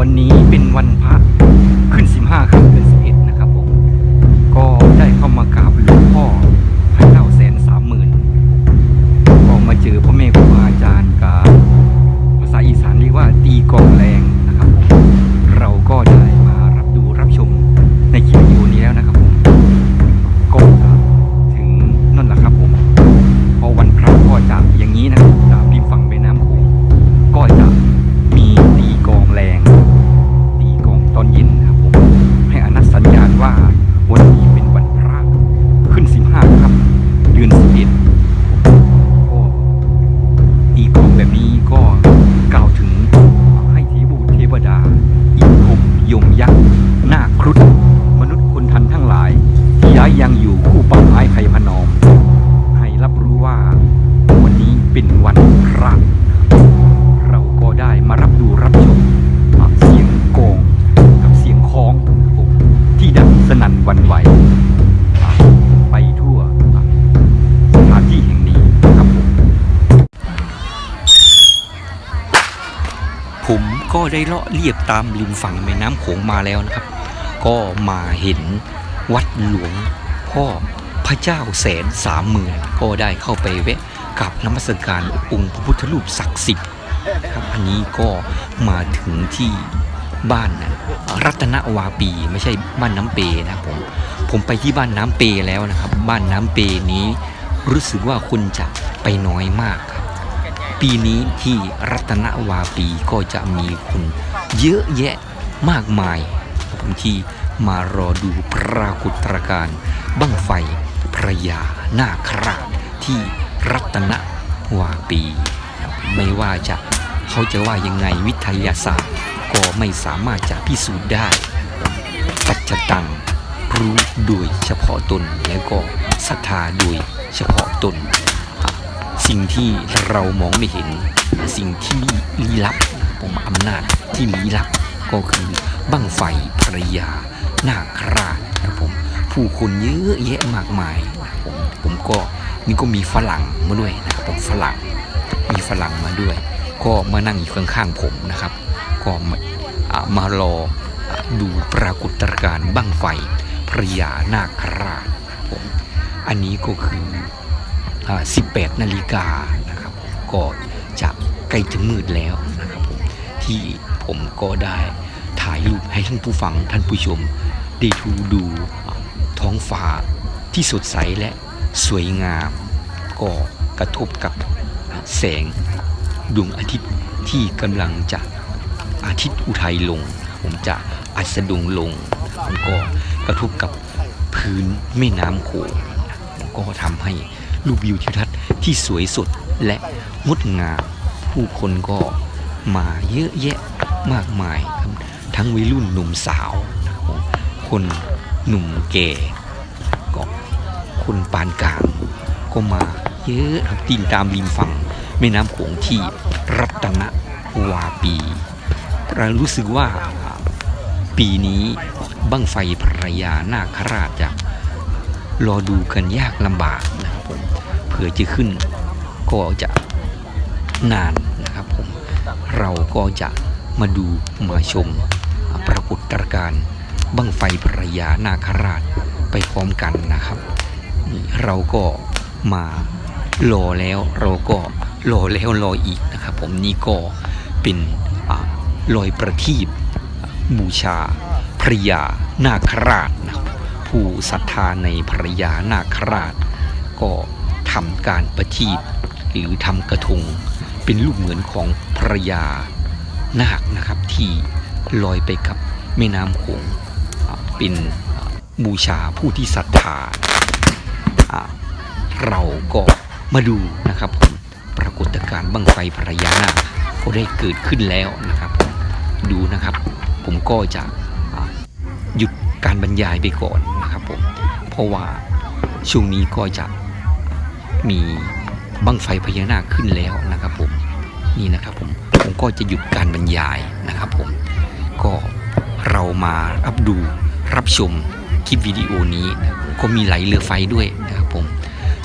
วันนี้เป็นวันพระขึ้น15ค่ำเดือน ก็ได้เลาะเลียบตามริมฝั่งแม่น้ำโขงมาแล้วนะครับ ก็มาเห็นวัดหลวงพ่อพระเจ้าแสนสามหมื่นก็ได้เข้าไปแวะกับนมัสการองค์พระพุทธรูปศักดิ์สิทธิ์ครับอันนี้ก็มาถึงที่บ้านนะรัตนวาปีไม่ใช่บ้านน้ำเปนะผมผมไปที่บ้านน้ำเปแล้วนะครับ บ้านน้ำเปนี้รู้สึกว่าคนจะไปน้อยมากครับ ปีนี้ที่รัตนวาปีก็จะมีคนเยอะแยะมากมายผมที่มารอดูปรากฏการณ์บั้งไฟพระยานาคราชที่รัตนวาปี ไม่ว่าจะเขาจะว่ายังไงวิทยาศาสตร์ ก็ไม่สามารถจะพิสูจน์ได้ปัจจตังรู้โดยเฉพาะตนแล้วก็ศรัทธาโดยเฉพาะตน สิ่งที่เรามองไม่เห็น สิ่งที่ลี้ลับผมอำนาจที่ลี้ลับก็คือบั้งไฟภรยานาคราชนะครับผมผู้คนเยอะแยะมากมายผมผมก็นี่ก็มีฝรั่งมาด้วยนะครับผมฝรั่งมีฝรั่งมาด้วย ก็มานั่งอยู่ข้างๆผมนะครับ ก็มามารอดูปรากฏการณ์บั้งไฟภรยานาคราชครับผมอันนี้ก็คือ 18 นาฬิกานะครับก็จะใกล้จะมืดแล้วนะครับผมที่ผมก็ได้ถ่ายรูปให้ท่านผู้ฟังท่านผู้ชม ได้ดูดูท้องฟ้าที่สดใสและสวยงาม ก็กระทบกับแสงดวงอาทิตย์ที่กำลังจะอาทิตย์อุทัยลง ผมจะอัสดงลงมันก็กระทบกับพื้นแม่น้ำโขงก็ทำให้ รูปวิวทิวทัศน์ที่สวยสดและงดงามผู้คนก็มาเยอะแยะมากมายครับทั้งวัยรุ่นหนุ่มสาวคนหนุ่มแก่ก็คนปานกลางก็มาเยอะครับตีนตามริมฝั่งแม่น้ำโขงที่รัตนวาปีเรารู้สึกว่าปีนี้บั้งไฟภรรยานาคราชจะ รอดูกันยากลำบากนะครับผมเผื่อจะขึ้นก็จะนานนะครับผมเราก็จะมาดูมาชม ปรากฏการณ์บั้งไฟภรรยานาคราชไปพร้อมกันนะครับ เราก็มารอแล้วเราก็รอแล้วรออีกนะครับ ผมนี่ก็เป็นอ่ารอยประทีปบูชาพระยานาคราชนะครับ ผู้ศรัทธาในภรรยานาคราช ก็ทำการประทีปหรือทำกระทง เป็นรูปเหมือนของภรรยานาคนะครับที่ลอยไปกับแม่น้ำโขงเป็นบูชาผู้ที่ศรัทธา เราก็มาดูนะครับผมปรากฏการณ์บังไฟภรรยานาคก็ได้เกิดขึ้นแล้วนะครับดูนะครับ ผมก็จะหยุดการบรรยายไปก่อน ราะว่าช่วงนี้ก็จะมีบั้งไฟพญานาคขึ้นแล้วนะครับผมนี่นะครับผมผมก็จะหยุดการบรรยายนะครับผมก็เรามารับดูรับชมคลิปวิดีโอนี้นะก็มีไหลเรือไฟด้วยนะครับผม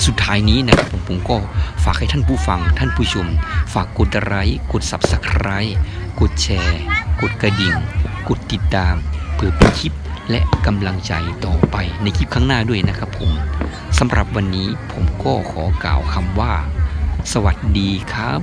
สุดท้ายนี้นะครับผมผมก็ฝากให้ท่านผู้ฟังท่านผู้ชม ฝากกดไลค์กด subscribe กดแชร์ กดกระดิ่ง กดติดตามเพื่อเป็นคลิป และกำลังใจต่อไปในคลิปข้างหน้าด้วยนะครับผมสำหรับวันนี้ผมก็ขอกล่าวคำว่า สวัสดีครับ